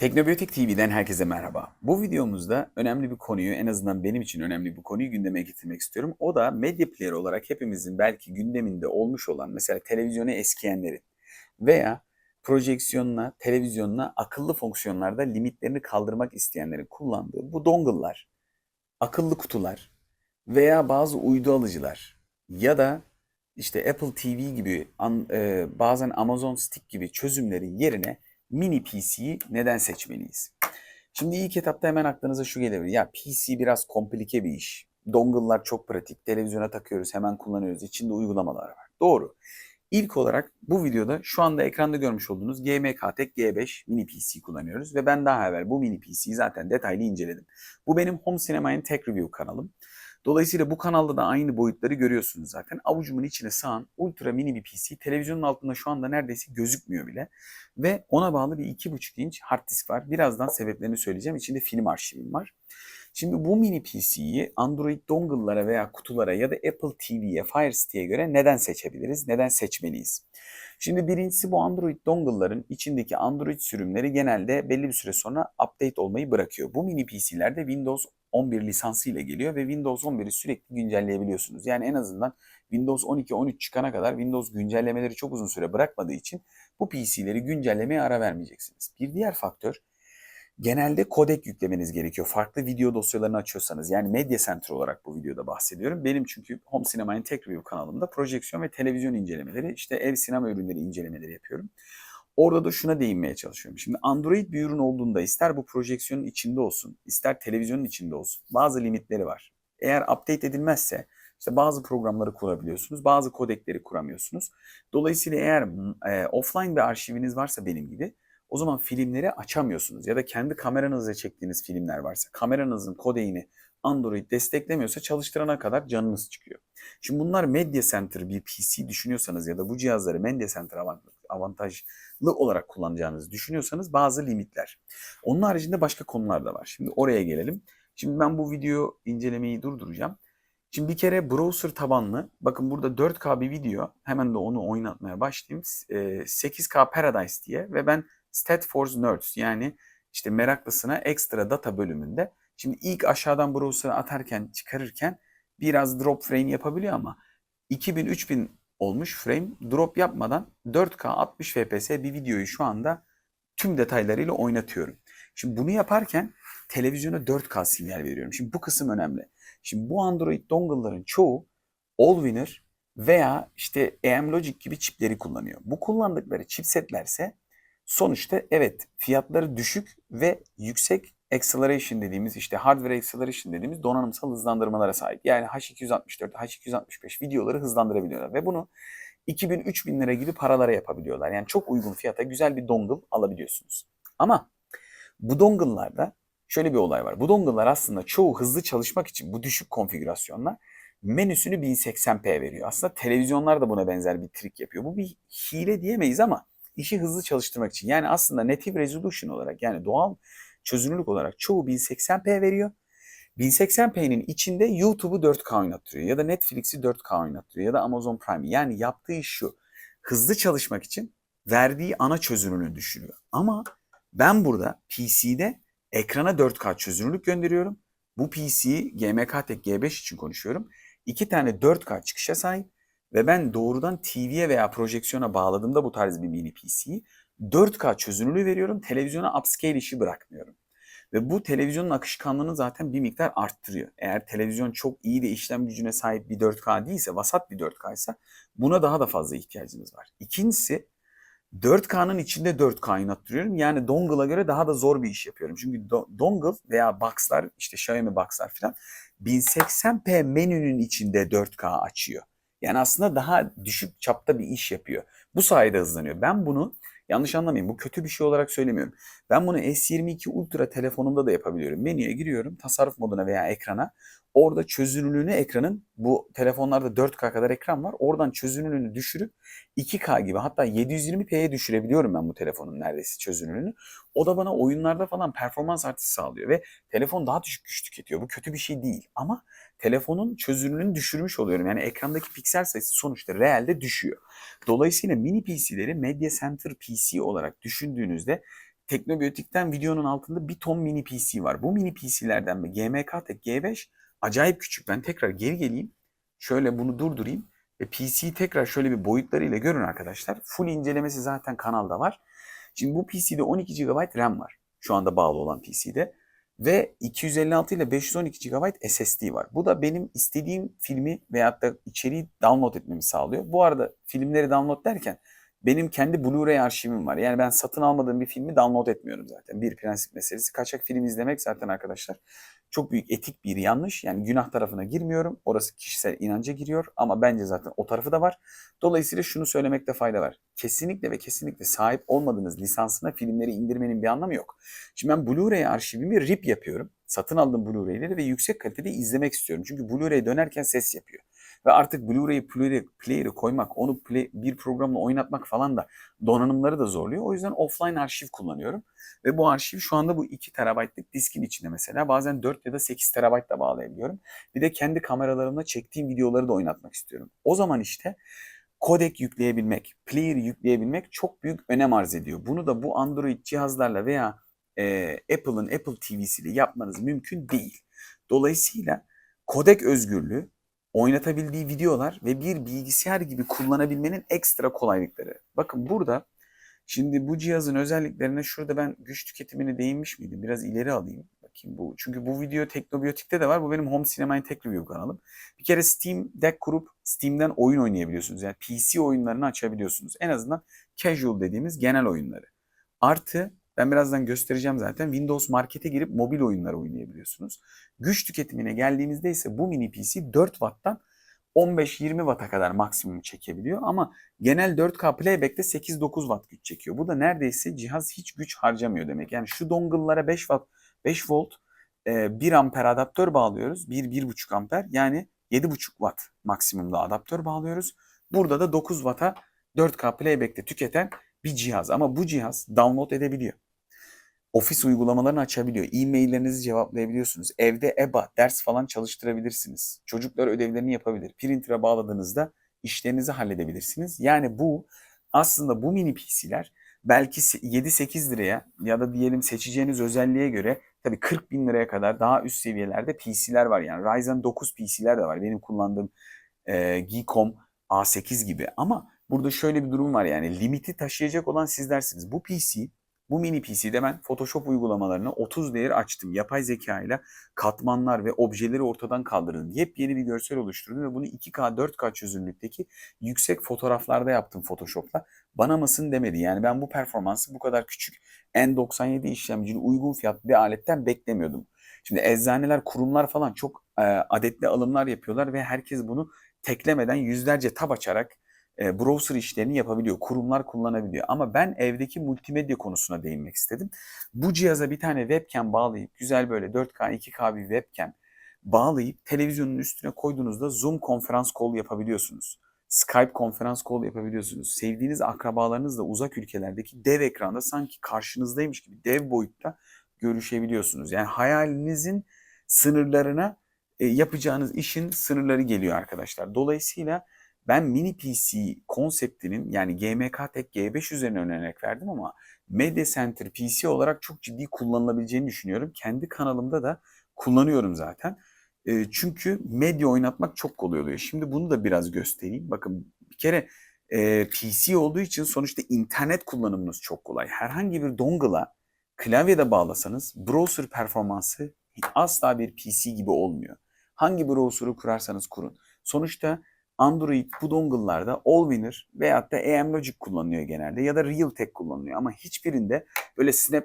Teknobiyotik TV'den herkese merhaba. Bu videomuzda önemli bir konuyu, en azından benim için önemli bir konuyu gündeme getirmek istiyorum. O da medya player olarak hepimizin belki gündeminde olmuş olan mesela televizyonu eskiyenlerin veya projeksiyonuna, televizyonuna akıllı fonksiyonlarda limitlerini kaldırmak isteyenlerin kullandığı bu dongle'lar, akıllı kutular veya bazı uydu alıcılar ya da işte Apple TV gibi e, bazen Amazon Stick gibi çözümlerin yerine mini PC'yi neden seçmeliyiz? Şimdi ilk etapta hemen aklınıza şu gelebilir. Ya PC biraz komplike bir iş. Dongle'lar çok pratik. Televizyona takıyoruz, hemen kullanıyoruz. İçinde uygulamalar var. Doğru. İlk olarak bu videoda şu anda ekranda görmüş olduğunuz GMK-Tek G5 mini PC kullanıyoruz. Ve ben daha evvel bu mini PC'yi zaten detaylı inceledim. Bu benim Home Cinema Tech Review kanalım. Dolayısıyla bu kanalda da aynı boyutları görüyorsunuz zaten. Avucumun içine sığan ultra mini bir PC. Televizyonun altında şu anda neredeyse gözükmüyor bile. Ve ona bağlı bir 2,5 inç hard disk var. Birazdan sebeplerini söyleyeceğim. İçinde film arşivim var. Şimdi bu mini PC'yi Android dongle'lara veya kutulara ya da Apple TV'ye, Fire Stick'e göre neden seçebiliriz? Neden seçmeliyiz? Şimdi birincisi bu Android dongle'ların içindeki Android sürümleri genelde belli bir süre sonra update olmayı bırakıyor. Bu mini PC'lerde Windows 11 lisansı ile geliyor ve Windows 11'i sürekli güncelleyebiliyorsunuz. Yani en azından Windows 12, 13 çıkana kadar Windows güncellemeleri çok uzun süre bırakmadığı için bu PC'leri güncellemeye ara vermeyeceksiniz. Bir diğer faktör genelde kodek yüklemeniz gerekiyor. Farklı video dosyalarını açıyorsanız yani Media Center olarak bu videoda bahsediyorum. Benim çünkü Home Cinema Tech Review kanalımda projeksiyon ve televizyon incelemeleri, işte ev sinema ürünleri incelemeleri yapıyorum. Orada da şuna değinmeye çalışıyorum. Şimdi Android bir ürün olduğunda ister bu projeksiyonun içinde olsun, ister televizyonun içinde olsun bazı limitleri var. Eğer update edilmezse işte bazı programları kurabiliyorsunuz, bazı kodekleri kuramıyorsunuz. Dolayısıyla eğer e, offline bir arşiviniz varsa benim gibi o zaman filmleri açamıyorsunuz. Ya da kendi kameranızla çektiğiniz filmler varsa kameranızın kodeğini Android desteklemiyorsa çalıştırana kadar canınız çıkıyor. Şimdi bunlar Media Center bir PC düşünüyorsanız ya da bu cihazları Media Center avantajlı olarak kullanacağınızı düşünüyorsanız bazı limitler. Onun haricinde başka konular da var. Şimdi oraya gelelim. Şimdi ben bu video incelemeyi durduracağım. Şimdi bir kere browser tabanlı, bakın burada 4K bir video, hemen de onu oynatmaya başlayayım. 8K Paradise diye ve ben Stat for Nerds yani işte meraklısına ekstra data bölümünde. Şimdi ilk aşağıdan browser'ı atarken, çıkarırken biraz drop frame yapabiliyor ama 2000-3000 olmuş frame drop yapmadan 4K 60 FPS bir videoyu şu anda tüm detaylarıyla oynatıyorum. Şimdi bunu yaparken televizyona 4K sinyal veriyorum. Şimdi bu kısım önemli. Şimdi bu Android dongle'ların çoğu Allwinner veya işte Amlogic gibi çipleri kullanıyor. Bu kullandıkları chipsetlerse sonuçta evet fiyatları düşük ve yüksek acceleration dediğimiz işte hardware acceleration dediğimiz donanımsal hızlandırmalara sahip. Yani H264, H265 videoları hızlandırabiliyorlar ve bunu 2000-3000 lira gibi paralara yapabiliyorlar. Yani çok uygun fiyata güzel bir dongle alabiliyorsunuz. Ama bu dongle'larda şöyle bir olay var. Bu dongle'lar aslında çoğu hızlı çalışmak için bu düşük konfigürasyonlar menüsünü 1080p veriyor. Aslında televizyonlar da buna benzer bir trik yapıyor. Bu bir hile diyemeyiz ama işi hızlı çalıştırmak için. Yani aslında native resolution olarak yani doğal çözünürlük olarak çoğu 1080p veriyor. 1080p'nin içinde YouTube'u 4K oynattırıyor ya da Netflix'i 4K oynattırıyor ya da Amazon Prime'i. Yani yaptığı şu. Hızlı çalışmak için verdiği ana çözünürlüğünü düşürüyor. Ama ben burada PC'de ekrana 4K çözünürlük gönderiyorum. Bu PC GMK Tek G5 için konuşuyorum. İki tane 4K çıkışa sahip ve ben doğrudan TV'ye veya projeksiyona bağladığımda bu tarz bir mini PC'yi 4K çözünürlüğü veriyorum. Televizyona upscale işi bırakmıyorum. Ve bu televizyonun akışkanlığını zaten bir miktar arttırıyor. Eğer televizyon çok iyi de işlem gücüne sahip bir 4K değilse, vasat bir 4K ise buna daha da fazla ihtiyacınız var. İkincisi 4K'nın içinde 4K oynattırıyorum. Yani dongle'a göre daha da zor bir iş yapıyorum. Çünkü do- dongle veya box'lar işte Xiaomi box'lar falan 1080p menünün içinde 4K açıyor. Yani aslında daha düşük çapta bir iş yapıyor. Bu sayede hızlanıyor. Ben bunu yanlış anlamayın bu kötü bir şey olarak söylemiyorum. Ben bunu S22 Ultra telefonumda da yapabiliyorum. Menüye giriyorum tasarruf moduna veya ekrana. Orada çözünürlüğünü ekranın bu telefonlarda 4K kadar ekran var. Oradan çözünürlüğünü düşürüp 2K gibi hatta 720p'ye düşürebiliyorum ben bu telefonun neredeyse çözünürlüğünü. O da bana oyunlarda falan performans artışı sağlıyor ve telefon daha düşük güç tüketiyor. Bu kötü bir şey değil ama telefonun çözünürlüğünü düşürmüş oluyorum. Yani ekrandaki piksel sayısı sonuçta realde düşüyor. Dolayısıyla mini PC'leri Media Center PC olarak düşündüğünüzde Teknobiyotik'ten videonun altında bir ton mini PC var. Bu mini PC'lerden bir GMK Tek G5 acayip küçük. Ben tekrar geri geleyim. Şöyle bunu durdurayım. Ve PC'yi tekrar şöyle bir boyutlarıyla görün arkadaşlar. Full incelemesi zaten kanalda var. Şimdi bu PC'de 12 GB RAM var. Şu anda bağlı olan PC'de. Ve 256 ile 512 GB SSD var. Bu da benim istediğim filmi veyahut da içeriği download etmemi sağlıyor. Bu arada filmleri download derken benim kendi Blu-ray arşivim var. Yani ben satın almadığım bir filmi download etmiyorum zaten. Bir prensip meselesi. Kaçak film izlemek zaten arkadaşlar çok büyük etik bir yanlış. Yani günah tarafına girmiyorum. Orası kişisel inanca giriyor ama bence zaten o tarafı da var. Dolayısıyla şunu söylemekte fayda var. Kesinlikle ve kesinlikle sahip olmadığınız lisansına filmleri indirmenin bir anlamı yok. Şimdi ben Blu-ray arşivimi RIP yapıyorum. Satın aldığım Blu-ray'leri ve yüksek kalitede izlemek istiyorum. Çünkü Blu-ray dönerken ses yapıyor. Ve artık Blu-ray player'ı player koymak, onu play, bir programla oynatmak falan da donanımları da zorluyor. O yüzden offline arşiv kullanıyorum. Ve bu arşiv şu anda bu 2 terabaytlık diskin içinde mesela. Bazen 4 ya da 8 terabayt da bağlayabiliyorum. Bir de kendi kameralarımla çektiğim videoları da oynatmak istiyorum. O zaman işte kodek yükleyebilmek, player yükleyebilmek çok büyük önem arz ediyor. Bunu da bu Android cihazlarla veya e, Apple'ın Apple TV'siyle yapmanız mümkün değil. Dolayısıyla kodek özgürlüğü oynatabildiği videolar ve bir bilgisayar gibi kullanabilmenin ekstra kolaylıkları. Bakın burada şimdi bu cihazın özelliklerine şurada ben güç tüketimine değinmiş miydim? Biraz ileri alayım. Bakayım bu. Çünkü bu video Teknobiyotik'te de var. Bu benim Home Cinema Tech Review kanalım. Bir kere Steam Deck kurup Steam'den oyun oynayabiliyorsunuz. Yani PC oyunlarını açabiliyorsunuz. En azından casual dediğimiz genel oyunları. Artı ben birazdan göstereceğim zaten. Windows Market'e girip mobil oyunlar oynayabiliyorsunuz. Güç tüketimine geldiğimizde ise bu mini PC 4 Watt'tan 15-20 Watt'a kadar maksimum çekebiliyor ama genel 4K playback'te 8-9 Watt güç çekiyor. Bu da neredeyse cihaz hiç güç harcamıyor demek. Yani şu dongle'lara 5 Watt, 5 volt 1 amper adaptör bağlıyoruz. 1-1,5 amper yani 7,5 Watt maksimumda adaptör bağlıyoruz. Burada da 9 Watt'a 4K playback'te tüketen bir cihaz ama bu cihaz download edebiliyor. Ofis uygulamalarını açabiliyor. E-maillerinizi cevaplayabiliyorsunuz. Evde EBA, ders falan çalıştırabilirsiniz. Çocuklar ödevlerini yapabilir. Printer'a bağladığınızda işlerinizi halledebilirsiniz. Yani bu aslında bu mini PC'ler belki 7-8 liraya ya da diyelim seçeceğiniz özelliğe göre tabii 40 bin liraya kadar daha üst seviyelerde PC'ler var. Yani Ryzen 9 PC'ler de var. Benim kullandığım e, Geekom A8 gibi ama burada şöyle bir durum var yani limiti taşıyacak olan sizlersiniz. Bu PC bu mini PC'de ben Photoshop uygulamalarını 30 değer açtım. Yapay zeka ile katmanlar ve objeleri ortadan kaldırdım. Yepyeni bir görsel oluşturdum ve bunu 2K 4K çözünürlükteki yüksek fotoğraflarda yaptım Photoshop'la. Bana mısın demedi. Yani ben bu performansı bu kadar küçük N97 işlemcili uygun fiyatlı bir aletten beklemiyordum. Şimdi eczaneler, kurumlar falan çok e, adetli alımlar yapıyorlar ve herkes bunu teklemeden yüzlerce tab açarak e, browser işlerini yapabiliyor. Kurumlar kullanabiliyor. Ama ben evdeki multimedya konusuna değinmek istedim. Bu cihaza bir tane webcam bağlayıp güzel böyle 4K 2K bir webcam bağlayıp televizyonun üstüne koyduğunuzda Zoom konferans call yapabiliyorsunuz. Skype konferans call yapabiliyorsunuz. Sevdiğiniz akrabalarınızla uzak ülkelerdeki dev ekranda sanki karşınızdaymış gibi dev boyutta görüşebiliyorsunuz. Yani hayalinizin sınırlarına e, yapacağınız işin sınırları geliyor arkadaşlar. Dolayısıyla ben mini PC konseptinin yani GMK Tek G5 üzerine örnek verdim ama Media Center PC olarak çok ciddi kullanılabileceğini düşünüyorum. Kendi kanalımda da kullanıyorum zaten. E, çünkü medya oynatmak çok kolay oluyor. Şimdi bunu da biraz göstereyim. Bakın bir kere e, PC olduğu için sonuçta internet kullanımınız çok kolay. Herhangi bir dongle'a klavyede bağlasanız browser performansı asla bir PC gibi olmuyor. Hangi browser'ı kurarsanız kurun. Sonuçta Android bu dongle'larda Allwinner veyahut da AM Logic kullanılıyor genelde ya da Realtek kullanılıyor ama hiçbirinde böyle Snap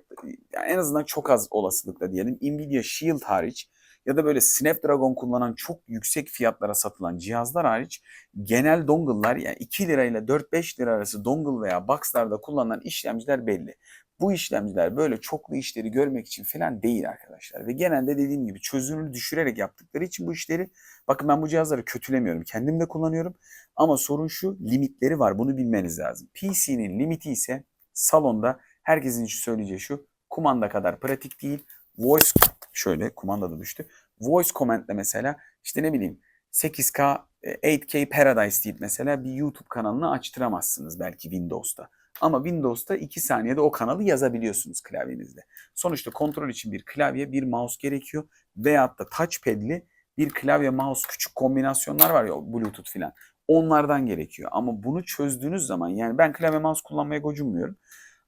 yani en azından çok az olasılıkla diyelim Nvidia Shield hariç ya da böyle Snapdragon kullanan çok yüksek fiyatlara satılan cihazlar hariç genel dongle'lar yani 2 lirayla 4-5 lira arası dongle veya box'larda kullanılan işlemciler belli. Bu işlemciler böyle çoklu işleri görmek için falan değil arkadaşlar. Ve genelde dediğim gibi çözünürlüğü düşürerek yaptıkları için bu işleri bakın ben bu cihazları kötülemiyorum. Kendim de kullanıyorum. Ama sorun şu limitleri var. Bunu bilmeniz lazım. PC'nin limiti ise salonda herkesin söyleyeceği şu kumanda kadar pratik değil. Voice şöyle kumanda da düştü. Voice command'le mesela işte ne bileyim 8K 8K Paradise deyip mesela bir YouTube kanalını açtıramazsınız belki Windows'ta. Ama Windows'ta 2 saniyede o kanalı yazabiliyorsunuz klavyenizde. Sonuçta kontrol için bir klavye, bir mouse gerekiyor. Veyahut da touchpad'li bir klavye mouse küçük kombinasyonlar var ya Bluetooth filan. Onlardan gerekiyor. Ama bunu çözdüğünüz zaman yani ben klavye mouse kullanmaya gocunmuyorum.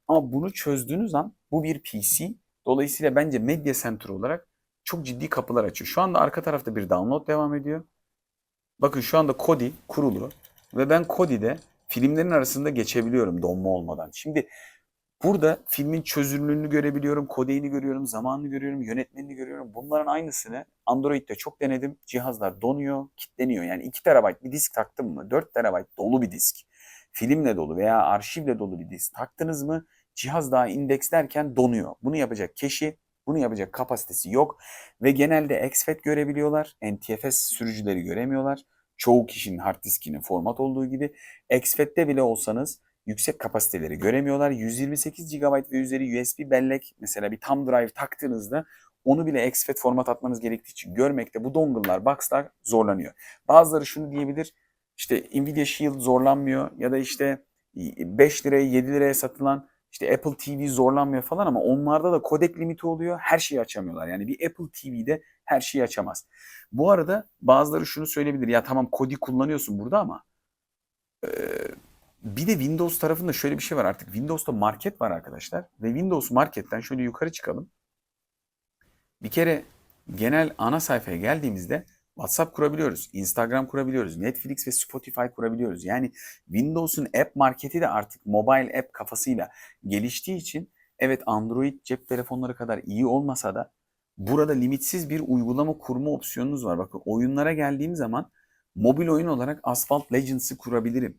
Ama bunu çözdüğünüz an bu bir PC. Dolayısıyla bence Media Center olarak çok ciddi kapılar açıyor. Şu anda arka tarafta bir download devam ediyor. Bakın şu anda Kodi kurulu ve ben Kodi'de filmlerin arasında geçebiliyorum donma olmadan. Şimdi burada filmin çözünürlüğünü görebiliyorum, kodeğini görüyorum, zamanını görüyorum, yönetmenini görüyorum. Bunların aynısını Android'de çok denedim. Cihazlar donuyor, kilitleniyor. Yani 2 TB bir disk taktım mı? 4 TB dolu bir disk. Filmle dolu veya arşivle dolu bir disk taktınız mı? Cihaz daha indekslerken donuyor. Bunu yapacak keşi, bunu yapacak kapasitesi yok. Ve genelde exFAT görebiliyorlar. NTFS sürücüleri göremiyorlar. Çoğu kişinin hard diskinin format olduğu gibi. exFAT'te bile olsanız yüksek kapasiteleri göremiyorlar. 128 GB ve üzeri USB bellek mesela bir thumb drive taktığınızda onu bile exFAT format atmanız gerektiği için görmekte bu dongle'lar, box'lar zorlanıyor. Bazıları şunu diyebilir. İşte Nvidia Shield zorlanmıyor ya da işte 5 liraya 7 liraya satılan işte Apple TV zorlanmıyor falan ama onlarda da kodek limiti oluyor. Her şeyi açamıyorlar. Yani bir Apple TV'de her şeyi açamaz. Bu arada bazıları şunu söyleyebilir. Ya tamam Kodi kullanıyorsun burada ama e, bir de Windows tarafında şöyle bir şey var artık. Windows'ta market var arkadaşlar. Ve Windows marketten şöyle yukarı çıkalım. Bir kere genel ana sayfaya geldiğimizde WhatsApp kurabiliyoruz, Instagram kurabiliyoruz, Netflix ve Spotify kurabiliyoruz. Yani Windows'un app marketi de artık mobile app kafasıyla geliştiği için evet Android cep telefonları kadar iyi olmasa da burada limitsiz bir uygulama kurma opsiyonunuz var. Bakın oyunlara geldiğim zaman mobil oyun olarak Asphalt Legends'ı kurabilirim.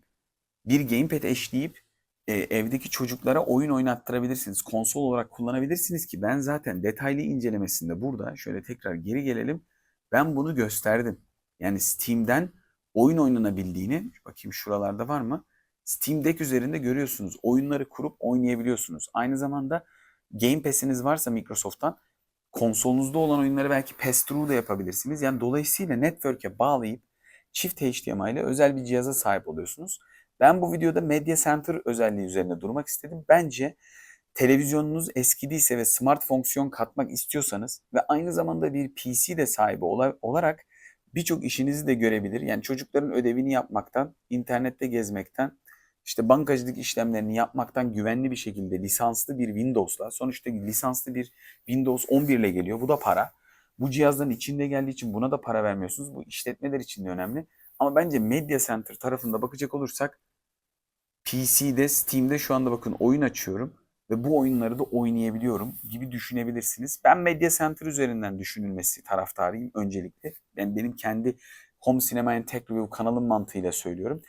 Bir gamepad eşleyip e, evdeki çocuklara oyun oynattırabilirsiniz. Konsol olarak kullanabilirsiniz ki ben zaten detaylı incelemesinde burada şöyle tekrar geri gelelim ben bunu gösterdim. Yani Steam'den oyun oynanabildiğini, bakayım şuralarda var mı? Steam Deck üzerinde görüyorsunuz. Oyunları kurup oynayabiliyorsunuz. Aynı zamanda Game Pass'iniz varsa Microsoft'tan konsolunuzda olan oyunları belki pass through da yapabilirsiniz. Yani dolayısıyla network'e bağlayıp çift HDMI ile özel bir cihaza sahip oluyorsunuz. Ben bu videoda Media Center özelliği üzerine durmak istedim. Bence televizyonunuz eskidiyse ve smart fonksiyon katmak istiyorsanız ve aynı zamanda bir PC de sahibi olarak birçok işinizi de görebilir. Yani çocukların ödevini yapmaktan, internette gezmekten, işte bankacılık işlemlerini yapmaktan güvenli bir şekilde lisanslı bir Windows'la, sonuçta lisanslı bir Windows 11 ile geliyor. Bu da para. Bu cihazların içinde geldiği için buna da para vermiyorsunuz. Bu işletmeler için de önemli. Ama bence Media Center tarafında bakacak olursak PC'de, Steam'de şu anda bakın oyun açıyorum ve bu oyunları da oynayabiliyorum gibi düşünebilirsiniz. Ben Media Center üzerinden düşünülmesi taraftarıyım öncelikle. Ben benim kendi Home Cinema and Tech Review kanalım mantığıyla söylüyorum.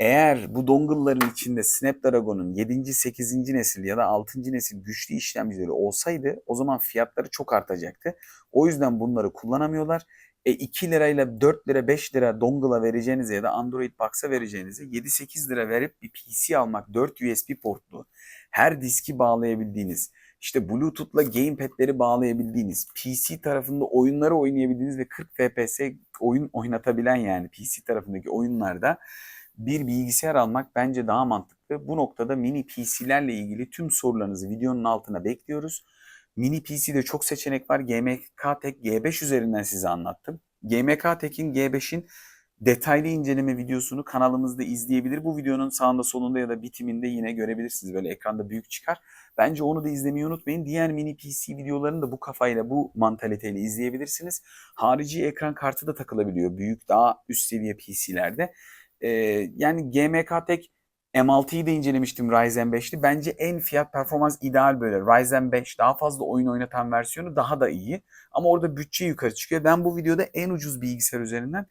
Eğer bu dongle'ların içinde Snapdragon'un 7. 8. nesil ya da 6. nesil güçlü işlemcileri olsaydı o zaman fiyatları çok artacaktı. O yüzden bunları kullanamıyorlar. E 2 lirayla 4 lira 5 lira dongle'a vereceğinize ya da Android Box'a vereceğinize 7-8 lira verip bir PC almak 4 USB portlu her diski bağlayabildiğiniz, işte Bluetooth'la gamepad'leri bağlayabildiğiniz, PC tarafında oyunları oynayabildiğiniz ve 40 FPS oyun oynatabilen yani PC tarafındaki oyunlarda bir bilgisayar almak bence daha mantıklı. Bu noktada mini PC'lerle ilgili tüm sorularınızı videonun altına bekliyoruz. Mini PC'de çok seçenek var. GMK Tek G5 üzerinden size anlattım. GMK Tek'in G5'in detaylı inceleme videosunu kanalımızda izleyebilir. Bu videonun sağında solunda ya da bitiminde yine görebilirsiniz. Böyle ekranda büyük çıkar. Bence onu da izlemeyi unutmayın. Diğer mini PC videolarını da bu kafayla, bu mantaliteyle izleyebilirsiniz. Harici ekran kartı da takılabiliyor. Büyük, daha üst seviye PC'lerde. Ee, yani GMK Tek M6'yı da incelemiştim Ryzen 5'li. Bence en fiyat performans ideal böyle. Ryzen 5 daha fazla oyun oynatan versiyonu daha da iyi. Ama orada bütçe yukarı çıkıyor. Ben bu videoda en ucuz bilgisayar üzerinden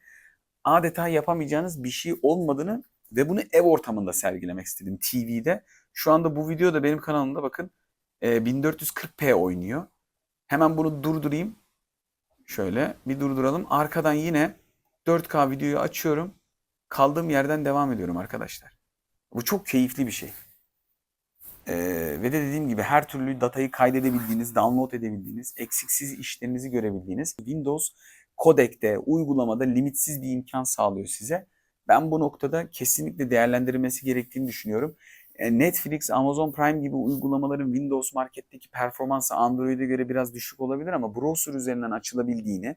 adeta yapamayacağınız bir şey olmadığını ve bunu ev ortamında sergilemek istedim TV'de. Şu anda bu videoda benim kanalımda bakın 1440p oynuyor. Hemen bunu durdurayım. Şöyle bir durduralım. Arkadan yine 4K videoyu açıyorum. Kaldığım yerden devam ediyorum arkadaşlar. Bu çok keyifli bir şey. Ee, ve de dediğim gibi her türlü datayı kaydedebildiğiniz, download edebildiğiniz, eksiksiz işlerinizi görebildiğiniz Windows kodekte, uygulamada limitsiz bir imkan sağlıyor size. Ben bu noktada kesinlikle değerlendirilmesi gerektiğini düşünüyorum. E, Netflix, Amazon Prime gibi uygulamaların Windows Market'teki performansı Android'e göre biraz düşük olabilir ama browser üzerinden açılabildiğini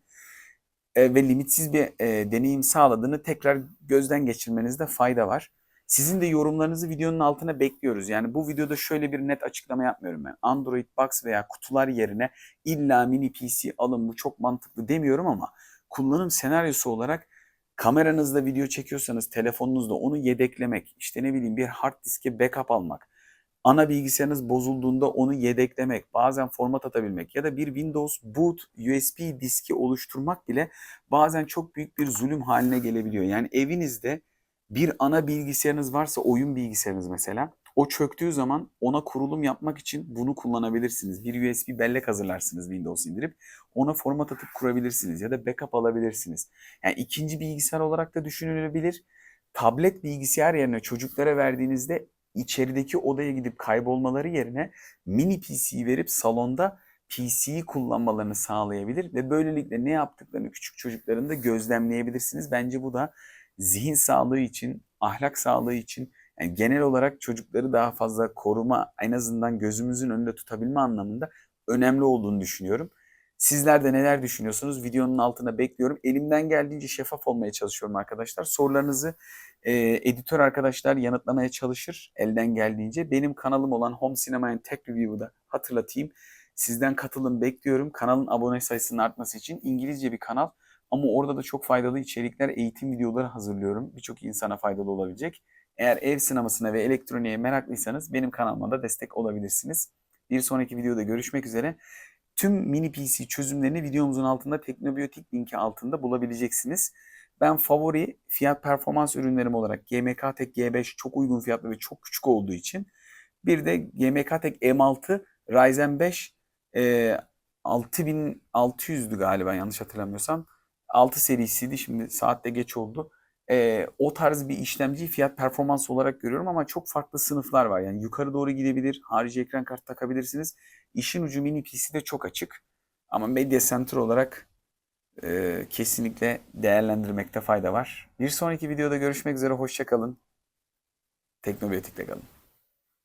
e, ve limitsiz bir e, deneyim sağladığını tekrar gözden geçirmenizde fayda var. Sizin de yorumlarınızı videonun altına bekliyoruz. Yani bu videoda şöyle bir net açıklama yapmıyorum ben. Android Box veya kutular yerine illa mini PC alın bu çok mantıklı demiyorum ama kullanım senaryosu olarak kameranızda video çekiyorsanız telefonunuzda onu yedeklemek, işte ne bileyim bir hard diske backup almak, ana bilgisayarınız bozulduğunda onu yedeklemek, bazen format atabilmek ya da bir Windows boot USB diski oluşturmak bile bazen çok büyük bir zulüm haline gelebiliyor. Yani evinizde bir ana bilgisayarınız varsa oyun bilgisayarınız mesela o çöktüğü zaman ona kurulum yapmak için bunu kullanabilirsiniz. Bir USB bellek hazırlarsınız Windows indirip ona format atıp kurabilirsiniz ya da backup alabilirsiniz. Yani ikinci bilgisayar olarak da düşünülebilir. Tablet bilgisayar yerine çocuklara verdiğinizde içerideki odaya gidip kaybolmaları yerine mini PC verip salonda PC'yi kullanmalarını sağlayabilir ve böylelikle ne yaptıklarını küçük çocukların da gözlemleyebilirsiniz. Bence bu da zihin sağlığı için, ahlak sağlığı için yani genel olarak çocukları daha fazla koruma en azından gözümüzün önünde tutabilme anlamında önemli olduğunu düşünüyorum. Sizler de neler düşünüyorsunuz? Videonun altına bekliyorum. Elimden geldiğince şeffaf olmaya çalışıyorum arkadaşlar. Sorularınızı e, editör arkadaşlar yanıtlamaya çalışır elden geldiğince. Benim kanalım olan Home Cinema and Tech Review'u da hatırlatayım. Sizden katılım bekliyorum. Kanalın abone sayısının artması için İngilizce bir kanal. Ama orada da çok faydalı içerikler, eğitim videoları hazırlıyorum. Birçok insana faydalı olabilecek. Eğer ev sinemasına ve elektroniğe meraklıysanız benim kanalıma da destek olabilirsiniz. Bir sonraki videoda görüşmek üzere. Tüm mini PC çözümlerini videomuzun altında Teknobiyotik linki altında bulabileceksiniz. Ben favori fiyat performans ürünlerim olarak GMK Tek G5 çok uygun fiyatlı ve çok küçük olduğu için bir de GMK Tek M6 Ryzen 5 e, 6600'dü galiba yanlış hatırlamıyorsam. 6 serisiydi şimdi saatte geç oldu. E, o tarz bir işlemciyi fiyat performans olarak görüyorum ama çok farklı sınıflar var. Yani yukarı doğru gidebilir, harici ekran kartı takabilirsiniz. İşin ucu mini PC de çok açık. Ama Media Center olarak e, kesinlikle değerlendirmekte fayda var. Bir sonraki videoda görüşmek üzere, hoşçakalın. Teknobiyotik'te kalın.